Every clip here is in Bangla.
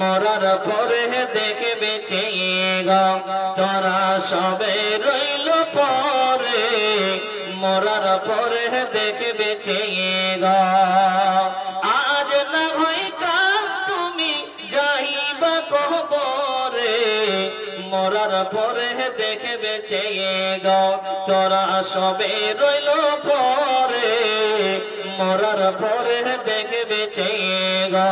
মরার পরে দেখে বেঁচে গা। তোরা সবে রইল পরে, মরার পরে দেখে বেঁচে গা। আজ না হয় কাল তুমি যাইবা কবরে, মরার পরে দেখে বেঁচে তোরা সবে রইল পরে, মরার পরে দেখে বেঁচে গা।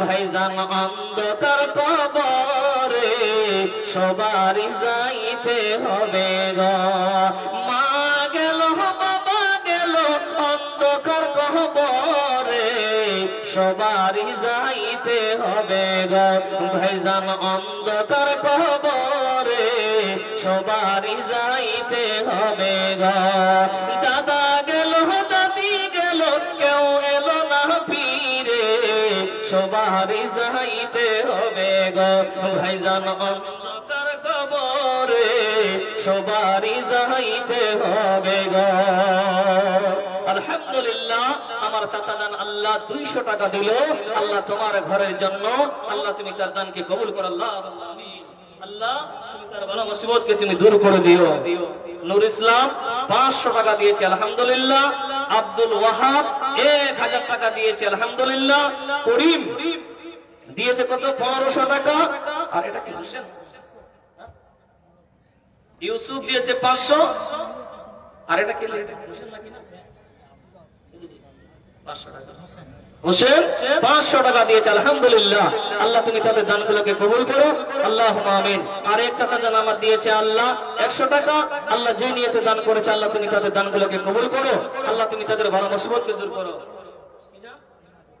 ভাইজান অন্ধকার কবরে সবারই যাইতে হবে গো। মা গেল, বাবা গেল অন্ধকার কবরে সবারই যাইতে হবে গো। ভাইজান অন্ধকার কবরে সবারই যাইতে হবে গো। যাইতে হবে গো। ভাইজান, অন্ধকার কবরে সবারই যাইতে হবে গো। আলহামদুলিল্লাহ, আমার চাচা আল্লাহ দুইশো টাকা দিল। আল্লাহ তোমার ঘরের জন্য। আল্লাহ তুমি তার দানকে কবুল করো, আল্লাহ। আল্লাহ পাঁচশো টাকা আলহামদুলিল্লাহ। আব্দুল ওয়াহাব, এক হাজার টাকা দিয়েছে, আলহামদুলিল্লাহ। করিম দিয়েছে কত? পনেরোশো টাকা। আর এটা কি হোসেন ইউসুফ দিয়েছে পাঁচশো। আর এটা কে হোসেন নাকি না? আলহামদুলিল্লাহ। আল্লাহ, তুমি তাদের করো। আল্লাহ চাচা দিয়েছে আল্লাহ একশো টাকা। আল্লাহ যে দান করেছে, আল্লাহ তুমি তাদের করো। আল্লাহ, তুমি তাদের ভালো মুসিবতকে করো।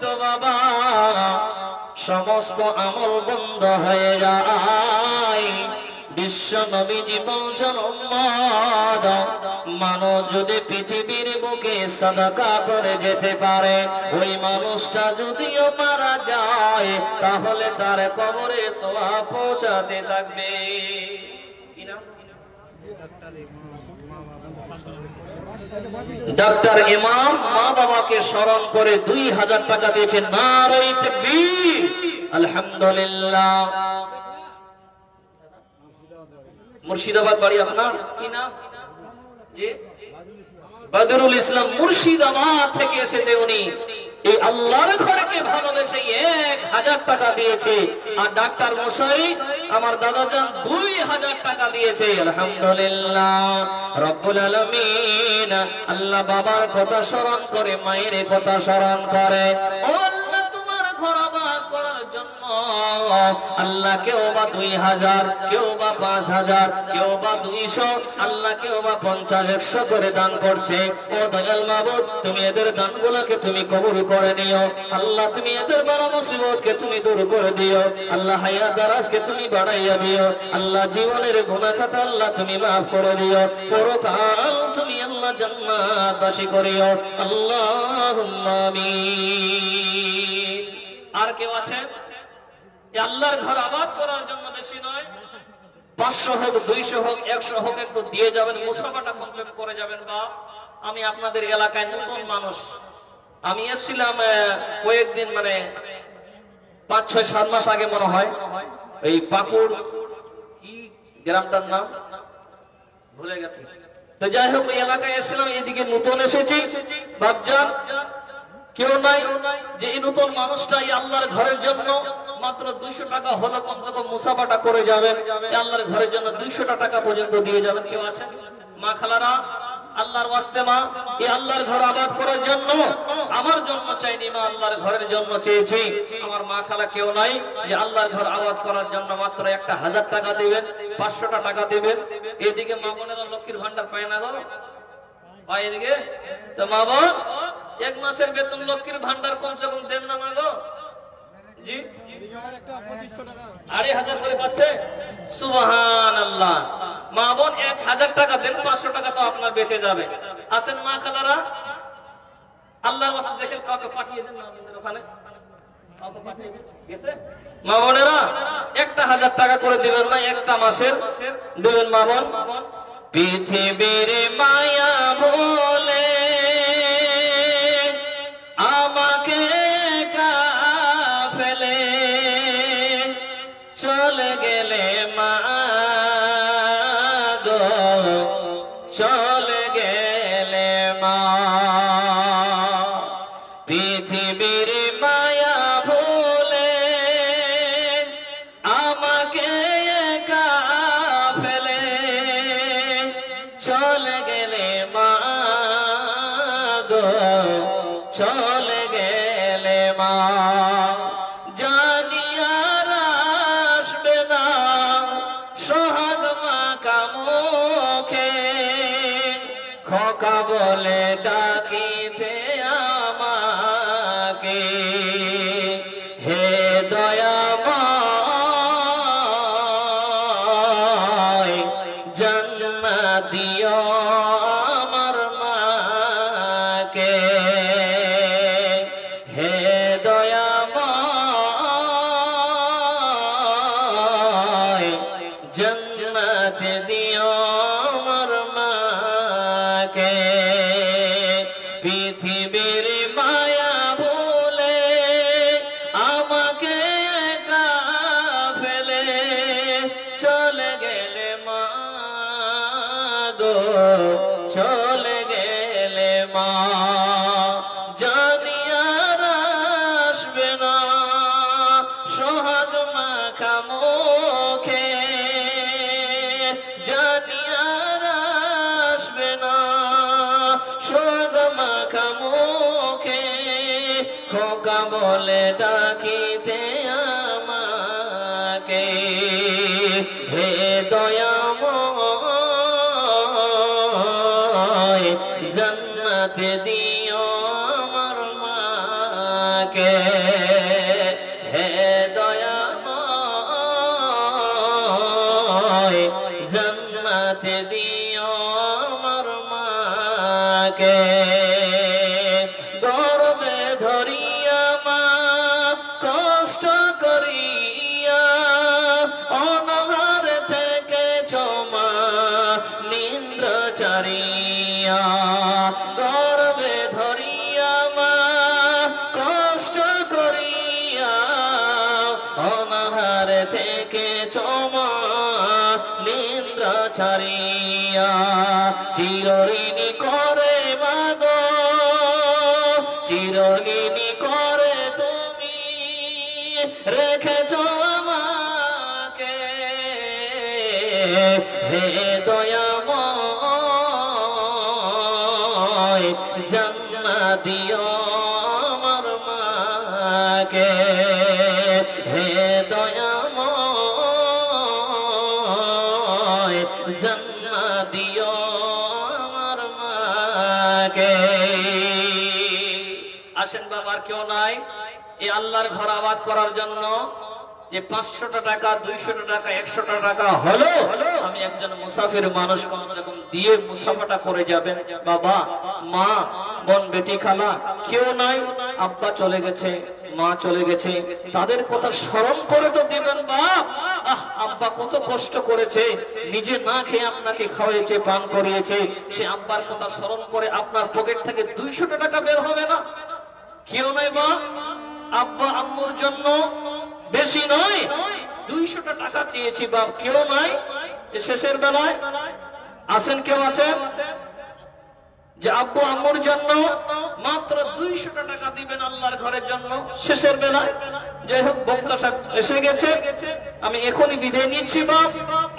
ব্যতীত বাবা, সমস্ত আমল বন্ধ হয়ে যায় বিশ্ব নবীজি বলছেন মানুষ যদি পৃথিবীর বুকে সাদাকা করে যেতে পারে, ওই মানুষটা যদিও মারা যায়, তাহলে তার কবরে সোয়া পৌঁছাতে থাকবে? ডাক্তার ইমাম মা বাবাকে স্মরণ করে দুই হাজার টাকা দিয়েছে আলহামদুলিল্লাহ। মুর্শিদাবাদ বাড়ি আপনার? কি নাম? জি? বদরুল ইসলাম মুর্শিদাবাদ থেকে এসেছে উনি। এই আল্লাহর ঘরকে ভালোবেসে এক হাজার টাকা দিয়েছে। আর ডাক্তার মশাই, আমার দাদা যান দুই হাজার টাকা দিয়েছে। আলহামদুলিল্লাহ, রব্বুল আলমিন, আল্লাহ বাবার কথা স্মরণ করে, মায়ের কথা স্মরণ করে। ও আল্লাহ কেউ বা দুই হাজার, কেউ বা পাঁচ হাজার, কেউ বা দুইশো, আল্লাহ কেউ বা পঞ্চাশ, একশো করে দান করছে। ও দয়াল মাবুদ, তুমি এদের দানগুলোকে তুমি কবুল করে নিও। আল্লাহ, তুমি এদের বড় মুসিবতকে তুমি দূর করে দিও। আল্লাহ, হায়াত দারাজকে তুমি বাড়াইয়া দিও। আল্লাহ, জীবনের গুণা খাতা আল্লাহ তুমি মাফ করে দিও। পরকাল তুমি আল্লাহ জান্নাত করিও। আল্লাহ আর কেউ এই আল্লাহর ঘর আবাদ করার জন্য বেশি নয়। পাঁচশো হোক, দুইশো হোক, একশো হোক একটু দিয়ে যাবেন, মুসাফাটা পঞ্চম করে যাবেন বা আমি আপনাদের এলাকায় নতুন মানুষ। আমি এসেছিলাম কয়েকদিন মানে পাঁচ, ছয়, সাত মাস আগে মনে হয়। এই পাকুড়, কি গ্রামটার নাম? ভুলে গেছি। তো যাই হোক ওই এলাকায় এসেছিলাম, এদিকে নতুন এসেছি। বাবজান কেউ নাই যে এই নতুন মানুষটা এই আল্লাহর ঘরের জন্য মাত্র দুইশো টাকা হলো কমসে কম মুসাফাটা করে যাবেন। আল্লাহর ঘরের জন্য দুইশো টাকা পর্যন্ত দিয়ে যাবেন। কেউ আছেন? মা খালারা, আল্লাহর ওয়াস্তে মা এই আল্লাহর ঘর আবাদ করার জন্য, আমার জন্য চাইনি মা, আল্লাহর ঘরের জন্য চেয়েছি। আমার মা খালা কেউ নাই, যে আল্লাহর ঘর আবাদ করার জন্য মাত্র একটা হাজার টাকা দিবেন, পাঁচশোটা টাকা দিবেন। এদিকে মা বোনেরা লক্ষ্মীর ভান্ডার পায় না গো। পায় এদিকে? তো মা বোন, এক মাসের বেতন লক্ষ্মীর ভান্ডার কমসে কম দেন না মা গো। একটা হাজার টাকা করে দিবেন না একটা মাসের দিবেন মা বোন। পৃথিবীর মায়া বলে গেলে মা চলে গেলে মা। পৃথিবীর মায়া ভুলে আমাকে একা ফেলে। চলে গেলে মা চলে বলে পৃথিবীর মায়া ভুলে আমাকে একা ফেলে চলে গেলে মা গো, চলে গেলে মা। জানি আর আসবে না, সোহাগ মাখা মুখে খোকা বলে ডাকিতে আমাকে হে দয়াময় জন্নত দিও চারিয়া গর্বে ধরিয়া মা কষ্ট করিয়া করে বাদ করে তুমি রেখেছ আমাকে। হে দয়াময় দিও আমার মাকে। হে দয়াময়, জন্মা দিও আমার মাকে। আসেন বাবার কেউ নাই? এই আল্লাহর ঘর আবাদ করার জন্য যে পাঁচশোটা টাকা, দুইশোটা টাকা, একশোটা টাকা হলো, আমি একজন মুসাফির মানুষ রকম দিয়ে মুসাফাটা করে যাবেন। বাবা, মা বোন বেটি খালা কেউ নাই, আব্বা চলে গেছে, মা চলে গেছে। তাদের কথা স্মরণ করে তো দিবেন বাপ। আব্বা কত কষ্ট করেছে। নিজে না খেয়ে আপনাকে খাওয়াইছে, পান করিয়েছে। সে আব্বার কথা স্মরণ করে আপনার পকেট থেকে দুইশোটা টাকা বের হবে না? কেউ নাই মা। আব্বা আম্মুর জন্য বেশি নয়, দুইশোটা টাকা চেয়েছি বাপ। কেউ নাই। শেষের বেলায়। আছেন কেউ আছেন? যে আব্বু আম্মুর জন্য মাত্র দুইশো টাকা দিবেন আল্লাহর ঘরের জন্য, শেষের বেলা। যাই হোক, বক্তা এসে গেছে। আমি এখনই বিদায় নিচ্ছি, বাপ।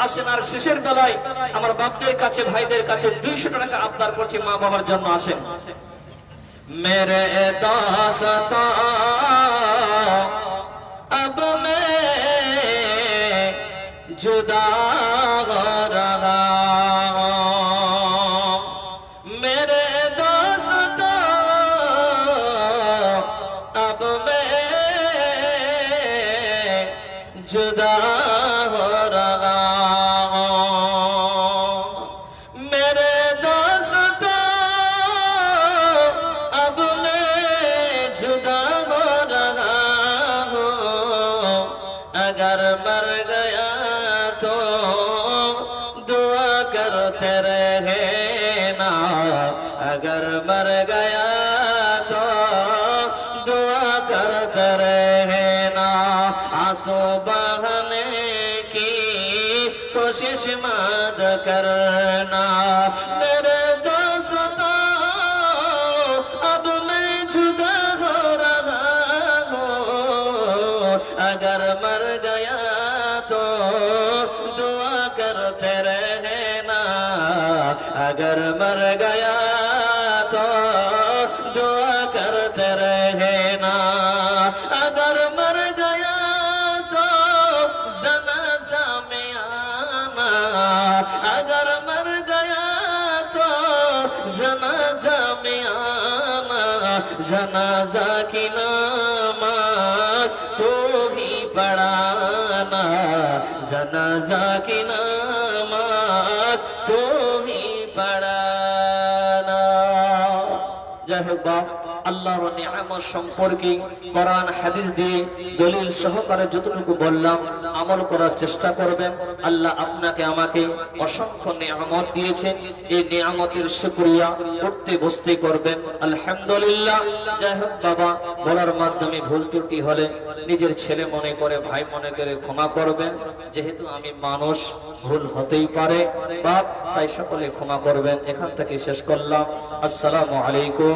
আসেন আর শেষের বেলায় আমার বাপদের কাছে, ভাইদের কাছে দুইশো টাকা আবদার করছি, মা বাবার জন্য আসেন। মেরে দাস آنسو کی کوشش مت کرنا میرے জানাজা কি নামাজ তুমি পড়ানা যাই হোক আল্লাহর নিয়ামত সম্পর্কে কোরআন, হাদিস দিয়ে দলিল সহকারে যতটুকু বললাম, আমল করার চেষ্টা করবেন। আল্লাহ আপনাকে আমাকে অসংখ্য নিয়ামত দিয়েছেন। এই নিয়ামতের শুকরিয়া করতে বসতে করবেন। আলহামদুলিল্লাহ। যাই হোক বাবা, বলার মাধ্যমে ভুল ত্রুটি হলে নিজের ছেলে মনে করে, ভাই মনে করে ক্ষমা করবেন। যেহেতু আমি মানুষ, ভুল হতেই পারে। বাপ, তাই সকলে ক্ষমা করবেন। এখান থেকে শেষ করলাম। আসসালামু আলাইকুম।